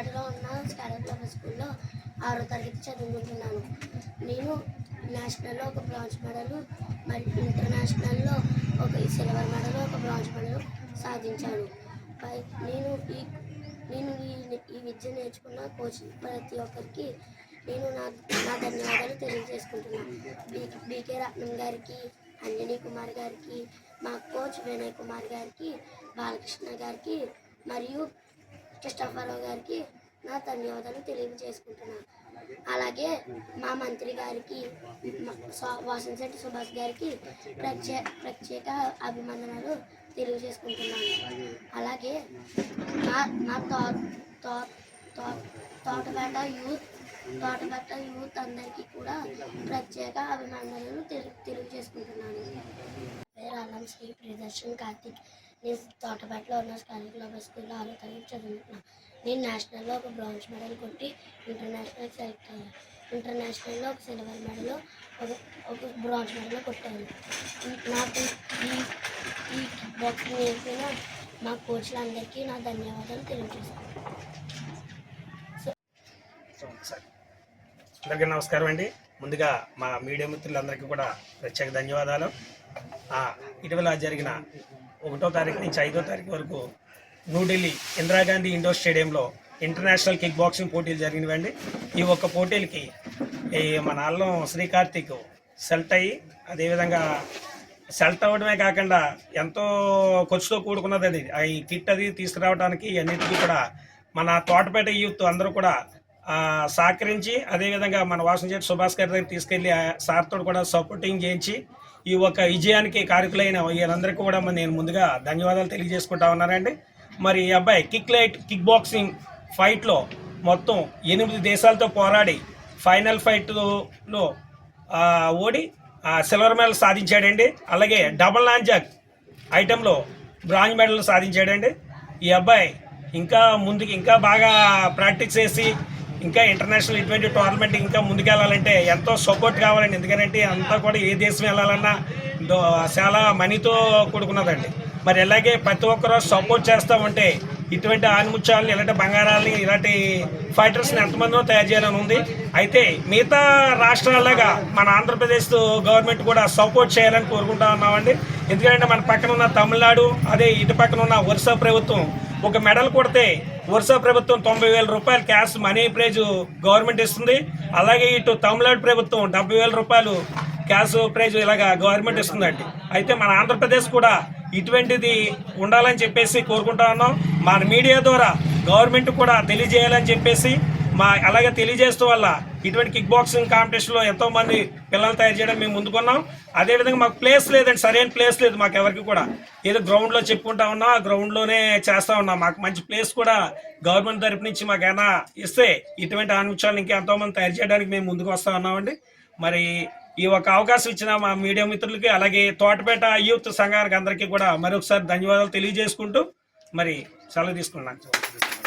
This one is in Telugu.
ఆర్ట్స్ కాలేజ్ స్కూల్లో ఆరో తరగతి చదువుకుంటున్నాను. నేను నేషనల్లో ఒక బ్రాంజ్ మెడల్ మరియు ఇంటర్నేషనల్లో ఒక సిల్వర్ మెడల్ ఒక బ్రాంజ్ మెడల్ సాధించాను. పై నేను ఈ నేను ఈ ఈ విద్య నేర్చుకున్న కోచ్ ప్రతి ఒక్కరికి నేను నా నా ధన్యవాదాలు తెలియజేసుకుంటున్నాను బీ బీకే రత్నం గారికి అంజనీ కుమార్ గారికి మా కోచ్ వినయ్ కుమార్ గారికి బాలకృష్ణ గారికి మరియు కృష్ణాఫరావు గారికి నా ధన్యవాదాలు తెలియజేసుకుంటున్నాను అలాగే మా మంత్రి గారికి వాసంశెట్టి సుభాష్ గారికి ప్రత్యే ప్రత్యేక అభినందనలు తెలియజేసుకుంటున్నాను. అలాగే మా మా తో తో తో తోటపేట యూత్ తోటపేట యూత్ అందరికీ కూడా ప్రత్యేక అభినందనలు తెలియజేసుకుంటున్నాను. పేరు అల్లం శ్రీ ప్రియదర్శన్ కార్తిక్. నేను తోటపేటలో ఉన్న స్కాలిక్ గ్లోబల్ స్కూల్లో ఆరో తరగతి చదువుతున్నాను నేను నేషనల్లో ఒక బ్రాంజ్ మెడల్ కొట్టి ఇంటర్నేషనల్ సెలెక్ట్ అయ్యాను ఇంటర్నేషనల్లో ఒక సిల్వర్ మెడల్ ఒక ఒక బ్రాంజ్ మెడల్ కొట్టాను. నాకు ఈ ఈ బాక్సింగ్ వేసిన మా కోచ్లందరికీ నా ధన్యవాదాలు తెలియజేస్తాను. సరే అందరికీ నమస్కారం అండి. ముందుగా మా మీడియా మిత్రులందరికీ కూడా ప్రత్యేక ధన్యవాదాలు. ఇటీవల జరిగిన ఒకటో తారీఖు నుంచి ఐదో తారీఖు వరకు న్యూఢిల్లీ ఇందిరాగాంధీ ఇండోర్ స్టేడియంలో ఇంటర్నేషనల్ కిక్ బాక్సింగ్ పోటీలు జరిగినవండి. ఈ ఒక్క పోటీలకి ఈ మన అల్లం శ్రీ కార్తీక్ సెలెక్ట్ అయ్యి అదేవిధంగా సెలెక్ట్ అవ్వడమే కాకుండా ఎంతో ఖర్చుతో కూడుకున్నది అది. ఆ ఈ కిట్ అది తీసుకురావడానికి అన్నిటికీ కూడా మన తోటపేట యూత్ అందరూ కూడా సహకరించి అదేవిధంగా మన వాసనచేటి సుభాష్ గారి దగ్గర తీసుకెళ్ళి సార్తో కూడా సపోర్టింగ్ చేయించి ఈ ఒక విజయానికి కారకులైన వీళ్ళందరికీ కూడా నేను ముందుగా ధన్యవాదాలు తెలియజేసుకుంటా ఉన్నానండి. మరి ఈ అబ్బాయి కిక్ లైట్ కిక్ బాక్సింగ్ ఫైట్లో మొత్తం ఎనిమిది దేశాలతో పోరాడి ఫైనల్ ఫైట్లో ఓడి సిల్వర్ మెడల్ సాధించాడండి. అలాగే డబుల్ లాంజాక్ ఐటెంలో బ్రాంజ్ మెడల్ సాధించాడండి. ఈ అబ్బాయి ఇంకా ముందుకు ఇంకా బాగా ప్రాక్టీస్ చేసి ఇంకా ఇంటర్నేషనల్ ఇటువంటి టోర్నమెంట్ ఇంకా ముందుకెళ్ళాలంటే ఎంతో సపోర్ట్ కావాలండి. ఎందుకంటే అంతా కూడా ఏ దేశం వెళ్ళాలన్నా చాలా మనీతో కూడుకున్నదండి. మరి అలాగే ప్రతి ఒక్కరూ సపోర్ట్ చేస్తూ ఉంటే ఇటువంటి ఆనిముత్యాలని ఇలాంటి బంగారాలని ఇలాంటి ఫైటర్స్ని ఎంతమందినో తయారు చేయాలని ఉంది. అయితే మిగతా రాష్ట్రాల్లాగా మన ఆంధ్రప్రదేశ్ గవర్నమెంట్ కూడా సపోర్ట్ చేయాలని కోరుకుంటా ఉన్నామండి. ఎందుకంటే మన పక్కన ఉన్న తమిళనాడు అదే ఇటు పక్కన ఉన్న ఒరిస్సా ప్రభుత్వం ఒక మెడల్ కొడితే ఒరిస్సా ప్రభుత్వం తొంభై వేల రూపాయలు క్యాష్ మనీ ప్రైజ్ గవర్నమెంట్ ఇస్తుంది. అలాగే ఇటు తమిళనాడు ప్రభుత్వం డెబ్బై వేల రూపాయలు క్యాష్ ప్రైజ్ ఇలాగా గవర్నమెంట్ ఇస్తుందండి. అయితే మన ఆంధ్రప్రదేశ్ కూడా ఇటువంటిది ఉండాలని చెప్పేసి కోరుకుంటా ఉన్నాం. మన మీడియా ద్వారా గవర్నమెంట్ కూడా తెలియజేయాలని చెప్పేసి మా అలాగే తెలియజేస్తూ వల్ల ఇటువంటి కిక్ బాక్సింగ్ కాంపిటీషన్లో ఎంతో మంది పిల్లలు తయారు చేయడం మేము ముందుకున్నాం. అదేవిధంగా మాకు ప్లేస్ లేదండి సరైన ప్లేస్ లేదు మాకు ఎవరికి కూడా. ఏదో గ్రౌండ్లో చెప్పుకుంటా ఉన్నా గ్రౌండ్లోనే చేస్తూ ఉన్నాం. మాకు మంచి ప్లేస్ కూడా గవర్నమెంట్ తరపు నుంచి మాకు ఏమైనా ఇస్తే ఇటువంటి ఆనుచాలను ఇంకా ఎంతో మంది తయారు చేయడానికి మేము ముందుకు వస్తూ ఉన్నామండి. మరి ఈ ఒక అవకాశం ఇచ్చిన మా మీడియా మిత్రులకి అలాగే తోటపేట యూత్ సంఘానికి అందరికీ కూడా మరొకసారి ధన్యవాదాలు తెలియజేసుకుంటూ మరి సెలవు తీసుకున్నాను